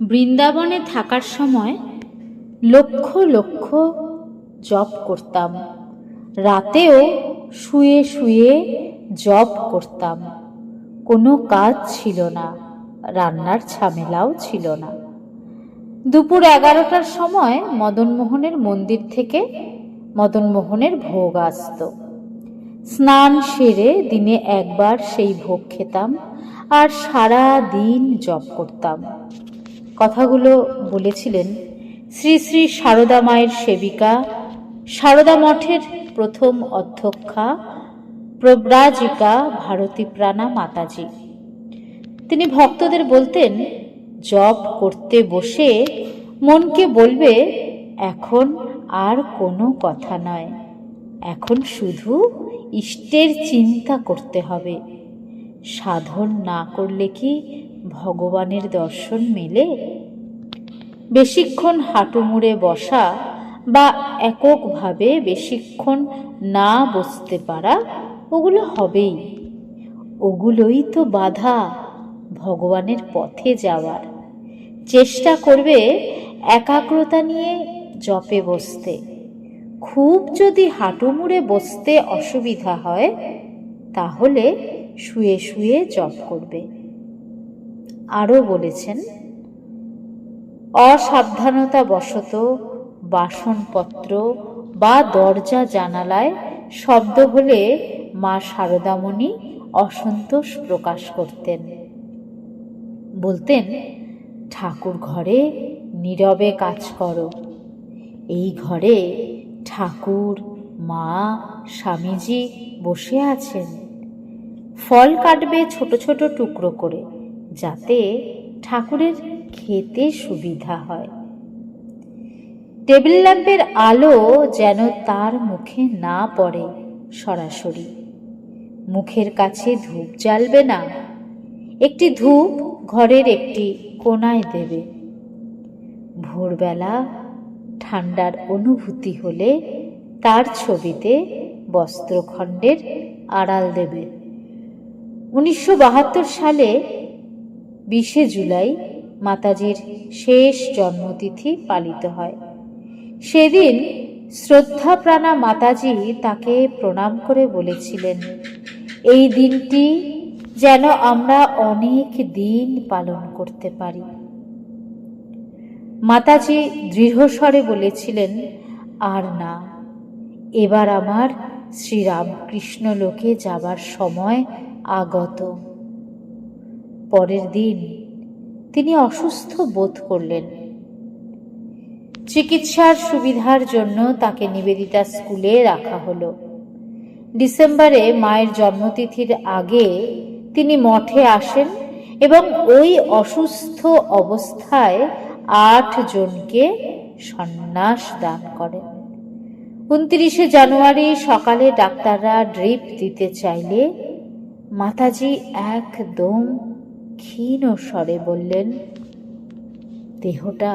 বৃন্দাবনে থাকার সময় লক্ষ লক্ষ জপ করতাম। রাতেও শুয়ে শুয়ে জপ করতাম। কোনো কাজ ছিল না, রান্নার ঝামেলাও ছিল না। দুপুর এগারোটার সময় মদনমোহনের মন্দির থেকে মদনমোহনের ভোগ আসতো। স্নান সেরে দিনে একবার সেই ভোগ খেতাম আর সারা দিন জপ করতাম। কথাগুলো বলেছিলেন, শ্রী শ্রী সারদা মায়ের সেবিকা, সারদা মঠের প্রথম অধ্যক্ষা, প্রব্রাজিকা ভারতী প্রাণা মাতাজি। তিনি ভক্তদের বলতেন, জপ করতে বসে মনকে বলবে, এখন আর কোনো কথা নয়। এখন শুধু ইষ্টের চিন্তা করতে হবে। সাধন না করলে কি ভগবানের দর্শন মেলে? বেশিক্ষণ হাঁটু মুড়ে বসা বা এককভাবে বেশিক্ষণ না বসতে পারা, ওগুলো হবেই। ওগুলোই তো বাধা ভগবানের পথে যাওয়ার। চেষ্টা করবে একাগ্রতা নিয়ে জপে বসতে। খুব যদি হাঁটু মুড়ে বসতে অসুবিধা হয়, তাহলে শুয়ে শুয়ে জপ করবে। আরও বলেছেন অসাবধানতা বশত বাসনপত্র বা দরজা জানালায় শব্দ হলে মা শারদামণি অসন্তোষ প্রকাশ করতেন। বলতেন, ঠাকুর ঘরে নীরবে কাজ করো। এই ঘরে ঠাকুর, মা, স্বামীজি বসে আছেন। ফল কাটবে ছোট ছোট টুকরো করে। যাতে ঠাকুরের খেতে সুবিধা হয়। টেবিল ল্যাম্পের আলো যেন তার মুখে না পড়ে সরাসরি। মুখের কাছে ধূপ জ্বালবে না। একটি ধূপ ঘরের একটি কোনায় দেবে। ভোরবেলা ঠান্ডার অনুভূতি হলে তার ছবিতে বস্ত্রখণ্ডের আড়াল দেবে। উনিশশো বাহাত্তর সালে বিশে জুলাই মাতাজির শেষ জন্মতিথি পালিত হয়। সেদিন শ্রদ্ধাপ্রাণা মাতাজি তাকে প্রণাম করে বলেছিলেন, এই দিনটি যেন আমরা অনেক দিন পালন করতে পারি। মাতাজি দৃঢ়স্বরে বলেছিলেন, আর না, এবার আমার শ্রীরামকৃষ্ণ লোকে যাবার সময় আগত। পরের দিন তিনি অসুস্থ বোধ করলেন। চিকিৎসার সুবিধার জন্য তাকে নিবেদিতা স্কুলে রাখা হলো। ডিসেম্বরে মায়ের জন্মতিথির আগে তিনি মঠে আসেন এবং ওই অসুস্থ অবস্থায় আট জনকে সন্ন্যাস দান করেন। উনত্রিশে জানুয়ারি সকালে ডাক্তাররা ড্রিপ দিতে চাইলে মাতাজি একদম ক্ষীণ স্বরে বললেন, দেহটা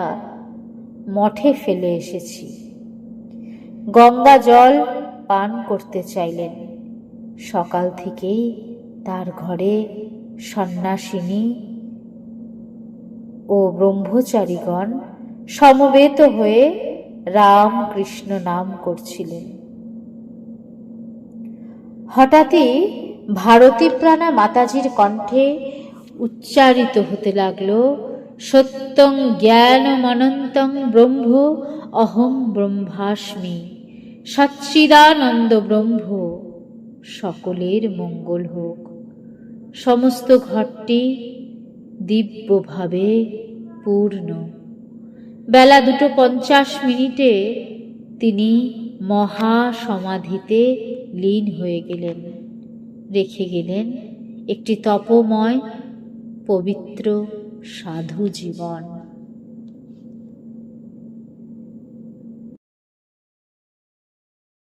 মঠে ফেলে এসেছি। গঙ্গা জল পান করতে চাইলেন। সকাল থেকেই তার ঘরে সন্ন্যাসিনী ও ব্রহ্মচারীগণ সমবেত হয়ে রাম কৃষ্ণ নাম করছিলেন। হঠাৎই ভারতী প্রাণা মাতাজির কণ্ঠে উচ্চারিত হতে লাগল, সত্যং জ্ঞানমনন্তং ব্রহ্ম, অহং ব্রহ্মাস্মি, সচ্চিদানন্দ ব্রহ্ম, সকলের মঙ্গল হোক। সমস্ত ঘরটি দিব্যভাবে পূর্ণ। বেলা দুটো পঞ্চাশ মিনিটে তিনি মহা সমাধিতে লীন হয়ে গেলেন। রেখে গেলেন একটি তপময় পবিত্র সাধু জীবন।